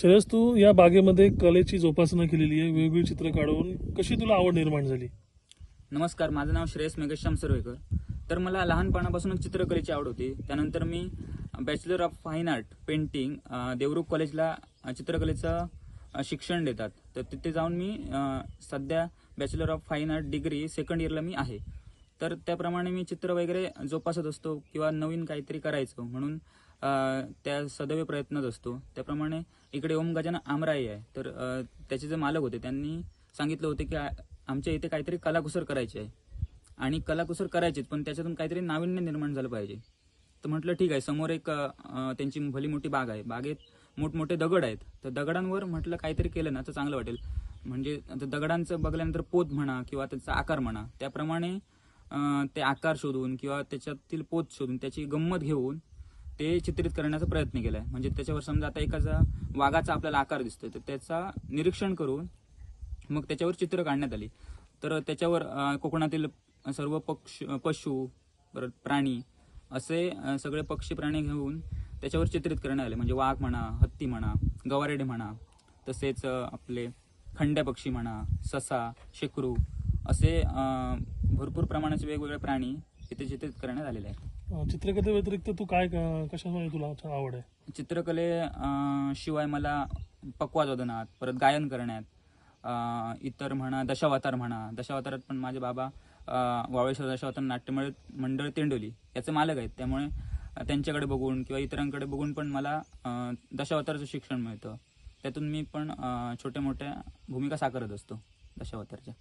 श्रेयस तू या बागेमध्ये कलेची जोपासना केलेली आहे वेगवेगळी चित्र काढून. कशी तुला आवड निर्माण झाली? नमस्कार माझं नाव श्रेयस मेघश्याम सर्वेकर तर मला लहानपणापासूनच चित्रकलेची आवड होती. त्यानंतर मी bachelor of fine art painting अ, देवरुख कॉलेजला चित्रकलेचं शिक्षण देतात. तर तिथे जाऊन मी सध्या bachelor of fine art degree second इयरला मी आहे. तर त्याप्रमाणे मी चित्र वगैरे जोपासत असतो किंवा नवीन काहीतरी करायचं. म्हणून त्या सदैव प्रयत्नात असतो. त्याप्रमाणे इकडे ओम गजानन आमराई आहे. तर त्याचे जे मालक होते त्यांनी सांगितलं होते की आमच्या इथे काहीतरी कलाकुसर करायची आहे. आणि कलाकुसर करायचीच पण त्याच्यातून काहीतरी नाविन्य निर्माण झालं पाहिजे. तर म्हटलं ठीक आहे समोर एक त्यांची भली मोठी बाग आहे. बागेत मोठमोठे दगड आहेत. तर दगडांवर म्हटलं काहीतरी केलं ना तर चांगलं वाटेल. म्हणजे दगडांचं बघल्यानंतर पोत म्हणा किंवा त्याचा आकार म्हणा त्याप्रमाणे ते आकार शोधून किंवा त्याच्यातील पोत शोधून त्याची गंमत घेऊन ते चित्रित करण्याचा प्रयत्न केलाय. म्हणजे त्याच्यावर समजा आता एकाचा वाघाचा आपल्याला आकार दिसतोय तर त्याचा निरीक्षण करून मग त्याच्यावर चित्र काढण्यात आली. तर त्याच्यावर कोकणातील सर्व पक्ष पशु परत प्राणी असे सगळे पक्षी प्राणी घेऊन त्याच्यावर चित्रित करण्यात आले. म्हणजे वाघ म्हणा हत्ती म्हणा गवारेडे म्हणा तसेच आपले खंड्या पक्षी म्हणा ससा शेकरू असे भरपूर प्रमाणाचे वेगवेगळे प्राणी इथे चित्रित करण्यात आलेले आहेत. चित्रकले व्यतिरिक्त तू काय कशामध्ये तुला आवड आहे? चित्रकले शिवाय मला पकवाज परत गायन करण्यात. इतर म्हणा दशावतार म्हणा. दशावतारात पण माझे बाबा वावेश्वर वावळेश्वर दशावतार नाट्यमंडळ मंडळ तेंडोली याचे मालक आहेत. त्यामुळे त्यांच्याकडे बघून किंवा इतरांकडे बघून पण मला दशावतारचं शिक्षण मिळतं. त्यातून मी पण छोट्या मोठ्या भूमिका साकारत असतो दशावतारच्या.